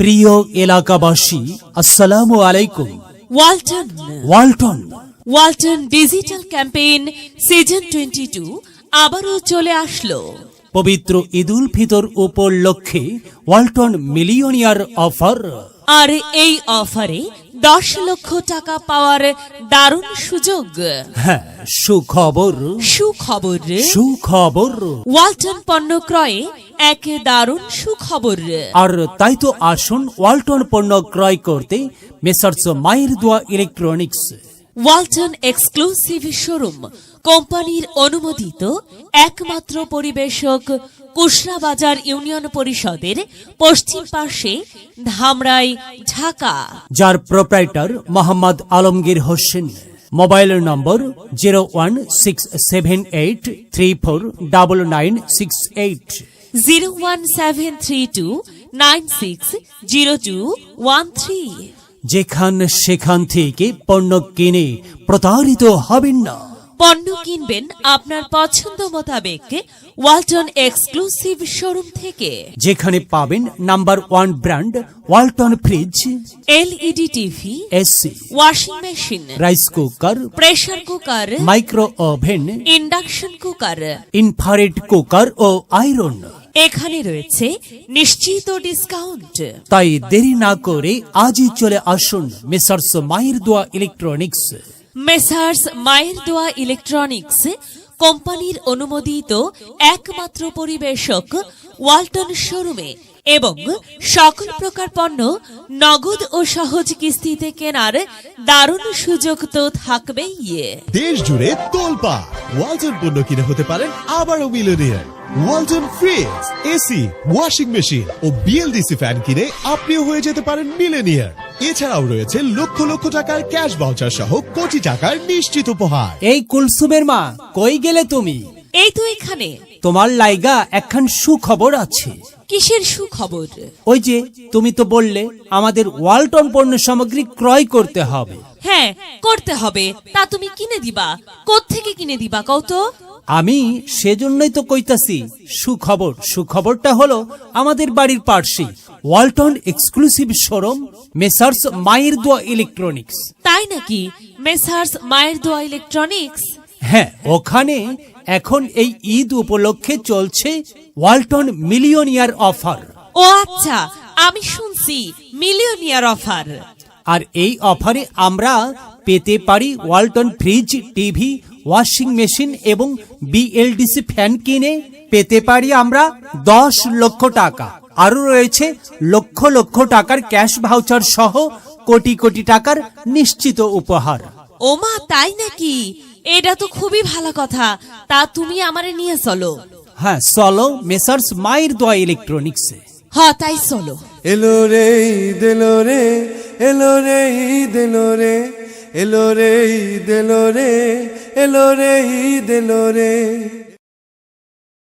প্রিয় এলাকাবাসী আসসালামু আলাইকুম। Walton Walton. Walton digital campaign season twenty two আবারও চলে আসলো। পবিত্র ঈদুল ফিতর উপলক্ষে ওয়ালটন মিলিয়নিয়ার অফার। আর এই অফারে দশ লক্ষ টাকা পাওয়ার দারুণ সুযোগ। হ্যাঁ সুখবর। সুখবর। সুখবর। ওয়ালটন পণ্য ক্রয়ে এক দারুণ সুখবর। আর তাই তো আসুন ওয়ালটন পণ্য ক্রয় করতে মেসার্স মায়ের দোয়া ইলেকট্রনিক্স। ওয়ালটন এক্সক্লুসিভ শোরুম কোম্পানির অনুমোদিত একমাত্র পরিবেশক কুশরা বাজার ইউনিয়ন পরিষদের পশ্চিম পাশে ধামরাই ঢাকা। যার proprietor Mohammad Alamgir Hossain. Mobile number zero one six seven eight three four double nine six eight. Zero one seven three two nine six zero two one three যেখান সেখান থেকে পণ্য কিনে প্রতারিত হবেন না। পণ্য কিনবেন আপনার পছন্দ মোতাবেক ওয়ালটন এক্সক্লুসিভ শোরুম থেকে। যেখানে পাবেন number one brand Walton fridge LED TV AC washing machine rice cooker pressure cooker micro oven induction cooker infrared cooker ও আয়রন। এখানে রয়েছে নিশ্চিত ডিসকাউন্ট তাই দেরি না করে আজই চলে আসুন মেসার্স মায়ের দোয়া ইলেকট্রনিক্স। মেসার্স মায়ের দোয়া ইলেকট্রনিক্স কোম্পানির অনুমোদিত একমাত্র পরিবেশক ওয়ালটন শোরুমে এবং সকল প্রকার পণ্য নগদ ও সহজ কিস্তিতে কেনার দারুণ সুযোগ তো থাকবেই দেশ জুড়ে তোলপা। ওয়ালটন পণ্য কিনে হতে পারেন আবারও millionaire. Walton fridge AC washing machine ও বিএলডিসি ফ্যান কিনে আপনিও হয়ে যেতে পারেন মিলেনিয়ার এছাড়াও রয়েছে লক্ষ লক্ষ টাকার ক্যাশ বাউচার সহ কোটি টাকার নিশ্চিত উপহার। এই কুলসুমের মা কই গেলে তুমি? এই তো এখানে। তোমার লাইগা একখান সুখবর আছে। কিসের সুখবর? ওই যে তুমি তো বললে আমাদের ওয়ালটন পণ্য সামগ্রী ক্রয় করতে হবে। হ্যাঁ করতে হবে। তা তুমি কিনে দিবা? কোত্থেকে কিনে দিবা কত? আমি সেজন্যই তো কইতাছি সুখবর সুখবরটা হলো আমাদের বাড়ির পার্শ্বে ওয়ালটন এক্সক্লুসিভ শোরুম মেসার্স মায়ের দোয়া ইলেকট্রনিক্স। তাই নাকি? মেসার্স মায়ের দোয়া ইলেকট্রনিক্স? হ্যাঁ ওখানে এখন এই ঈদ উপলক্ষে চলছে ওয়ালটন মিলিয়নিয়ার অফার। ও আচ্ছা আমি শুনছি মিলিয়নিয়ার অফার। আর এই অফারে আমরা পেতে পারি Walton fridge TV washing machine এবং বিএলডিসি ফ্যান কিনে পেতে পারি আমরা দশ লক্ষ টাকা। আরও রয়েছে লক্ষ লক্ষ টাকার ক্যাশ ভাউচার সহ কোটি কোটি টাকার নিশ্চিত উপহার। ওমা তাই নাকি? এটা তো খুবই ভালো কথা। তা তুমি আমারে নিয়ে চলো। হ্যাঁ চলো মেসার্স মায়ের দোয়া ইলেকট্রনিক্সে। হ্যাঁ তাই চলো। এলো রে দেলো রে এলো রে দেলো রে এলো রে দেলো রে এলো রে দেলো রে।